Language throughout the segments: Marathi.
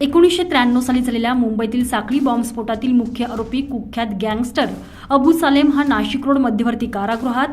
एकोणीसशे त्र्याण्णव साली झालेल्या मुंबईतील साखळी बॉम्बस्फोटातील मुख्य आरोपी कुख्यात गँगस्टर अबू सालेम हा नाशिक रोड मध्यवर्ती कारागृहात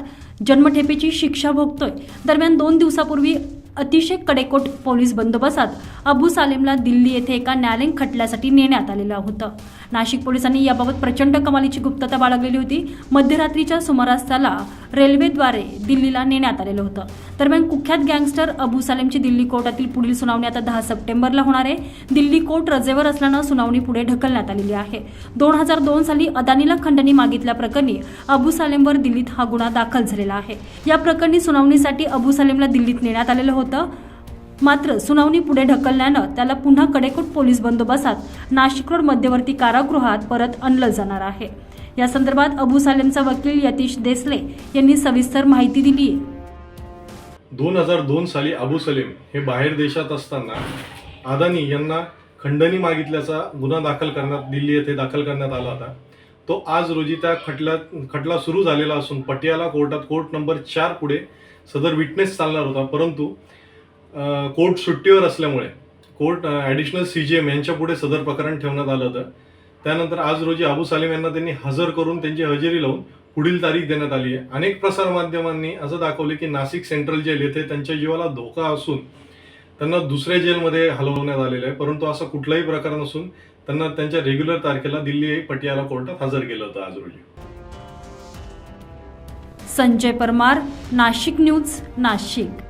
जन्मठेपेची शिक्षा भोगतोय. दरम्यान दोन दिवसापूर्वी अतिशय कडेकोट पोलीस बंदोबस्तात अबू सालेमला दिल्ली येथे एका न्यायालयीन खटल्यासाठी नेण्यात आलेलं होतं. नाशिक पोलिसांनी याबाबत प्रचंड कमालीची गुप्तता बाळगलेली होती. मध्यरात्रीच्या सुमारास त्याला रेल्वेद्वारे दिल्लीला नेण्यात आलेलं होतं. दरम्यान कुख्यात गँगस्टर अबू सालेमची दिल्ली कोर्टातील पुढील सुनावणी आता दहा सप्टेंबरला होणार आहे. दिल्ली कोर्ट रजेवर असल्यानं सुनावणी पुढे ढकलण्यात आलेली आहे. दोन हजार दोन साली अदानीला खंडणी मागितल्याप्रकरणी अबू सालेमवर दिल्लीत हा गुन्हा दाखल झालेला आहे. या प्रकरणी सुनावणीसाठी अबू सालेमला दिल्लीत नेण्यात आलेलं होतं. मात्र सुनावणी पुढे ढकलल्यानं त्याला पुन्हा कडेकोट पोलीस बंदोबस्तात नाशिक रोड मध्यवर्ती कारागृहात परत आणलं जाणार आहे. या संदर्भात अबू सालेमचा वकील यतीश देसले यांनी सविस्तर माहिती दिली आहे. दोन हजार दोन साली अबू सलीम हे बाहेर देशात असताना अदानी यांना खंडणी मागितल्याचा गुन्हा दाखल करण्यात दिल्ली येथे दाखल करण्यात आला होता. तो आज रोजी त्या खटल्यात खटला सुरू झालेला असून पटियाला कोर्टात कोर्ट नंबर चार पुढे सदर विटनेस चालणार होता. परंतु कोर्ट सुट्टीवर असल्यामुळे court additional C J M यांच्या पुढे सदर प्रकरण ठेवण्यात आलं होतं. त्यानंतर आज रोजी अबू सालेम यांना त्यांनी हजर करून त्यांची हजेरी लावून पुढील तारीख देण्यात आली आहे. अनेक प्रसारमाध्यमांनी असं दाखवले की नाशिक सेंट्रल जेल येथे त्यांच्या जीवाला धोका असून त्यांना दुसऱ्या जेलमध्ये हलवण्यात आलेलं आहे. परंतु असं कुठलाही प्रकार नसून त्यांना त्यांच्या रेग्युलर तारखेला दिल्ली पटियाला कोर्टात हजर केलं होतं आज रोजी. संजय परमार नाशिक न्यूज नाशिक.